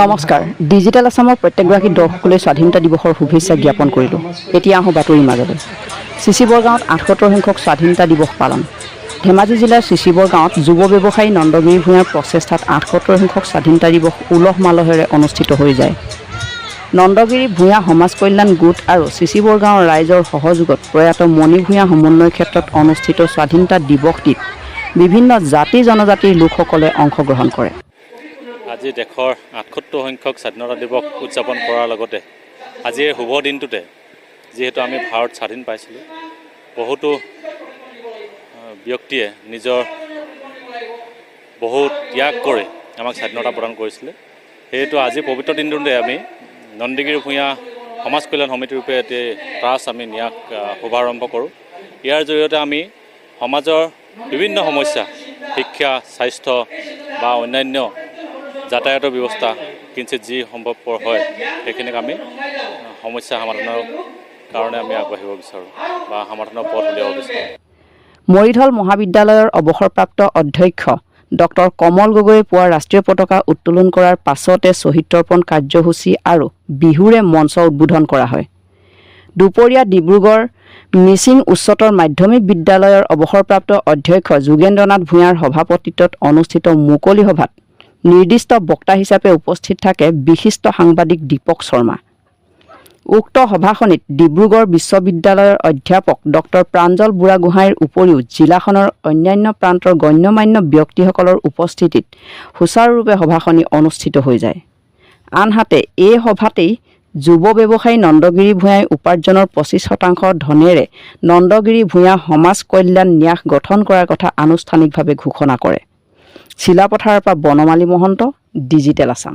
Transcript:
নমস্কাৰ। ডিজিটেল আছামৰ প্ৰত্যেকগৰাকী দৰ্শকলৈ স্বাধীনতা দিৱসৰ শুভেচ্ছা জ্ঞাপন কৰিলোঁ। এতিয়া আহোঁ বাতৰিৰ মাজলৈ। চিচিবৰ গাঁৱত আঠসত্তৰ সংখ্যক স্বাধীনতা দিৱস পালন। ধেমাজি জিলাৰ চিচিবৰ গাঁৱত যুৱ ব্যৱসায়ী নন্দগিৰি ভূঞাৰ প্ৰচেষ্টাত আঠসত্তৰ সংখ্যক স্বাধীনতা দিৱস উলহ মালহেৰে অনুষ্ঠিত হৈ যায়। নন্দগিৰি ভূঞা সমাজ কল্যাণ গোট আৰু চিচিবৰ গাঁৱৰ ৰাইজৰ সহযোগত প্ৰয়াত মণি ভূঞা সমন্বয় ক্ষেত্ৰত অনুষ্ঠিত স্বাধীনতা দিৱসটিত বিভিন্ন জাতি জনজাতিৰ লোকসকলে অংশগ্ৰহণ কৰে। আজি দেশৰ আঠসত্তৰ সংখ্যক স্বাধীনতা দিৱস উদযাপন কৰাৰ লগতে আজি এই শুভ দিনটোতে যিহেতু আমি ভাৰত স্বাধীন পাইছিলোঁ বহুতো ব্যক্তিয়ে নিজৰ বহুত ত্যাগ কৰি আমাক স্বাধীনতা প্ৰদান কৰিছিলে। সেয়েতো আজি পবিত্ৰ দিনটোতে আমি নন্দীগিৰি ভূঞা সমাজ কল্যাণ সমিতি ৰূপে এটি ট্ৰাষ্ট আমি নিয়াক শুভাৰম্ভ কৰোঁ। ইয়াৰ জৰিয়তে আমি সমাজৰ বিভিন্ন সমস্যা শিক্ষা স্বাস্থ্য বা অন্যান্য যাতায়াতৰ ব্যৱস্থা কিঞ্চিত যি সম্ভৱপৰ হয় সেইখিনিক আমি সমস্যা সমাধানৰ কাৰণে আমি আগবাঢ়িব বিচাৰোঁ বা সমাধানৰ পথ উলিয়াব বিচাৰোঁ। মৰিধল মহাবিদ্যালয়ৰ অৱসৰপ্ৰাপ্ত অধ্যক্ষ ডক্টৰ কমল গগৈয়ে পুৱা ৰাষ্ট্ৰীয় পতাকা উত্তোলন কৰাৰ পাছতে শ্বহীদ তৰ্পণ কাৰ্যসূচী আৰু বিহুৰে মঞ্চ উদ্বোধন কৰা হয়। দুপৰীয়া ডিব্ৰুগড় মিচিং উচ্চতৰ মাধ্যমিক বিদ্যালয়ৰ অৱসৰপ্ৰাপ্ত অধ্যক্ষ যোগেন্দ্ৰনাথ ভূঞাৰ সভাপতিত্বত অনুষ্ঠিত মুকলি সভাত নিৰ্দিষ্ট বক্তা হিচাপে উপস্থিত থাকে বিশিষ্ট সাংবাদিক দীপক শৰ্মা। উক্ত সভাখনিত ডিব্ৰুগড় বিশ্ববিদ্যালয়ৰ অধ্যাপক ডক্টৰ প্ৰাঞ্জল বুঢ়াগোহাঁইৰ উপৰিও জিলাখনৰ অন্যান্য প্ৰান্তৰ গণ্যমান্য ব্যক্তিসকলৰ উপস্থিতিত সুচাৰুৰূপে সভাখনি অনুষ্ঠিত হৈ যায়। আনহাতে, এই সভাতেই যুৱ ব্যৱসায়ী নন্দগিৰি ভূঞাই উপাৰ্জনৰ পঁচিছ শতাংশ ধনেৰে নন্দগিৰি ভূঞা সমাজ কল্যাণ ন্যাস গঠন কৰাৰ কথা আনুষ্ঠানিকভাৱে ঘোষণা কৰে। চিলাপথাৰৰ পৰা বনমালী মহন্ত, ডিজিটেল আছাম।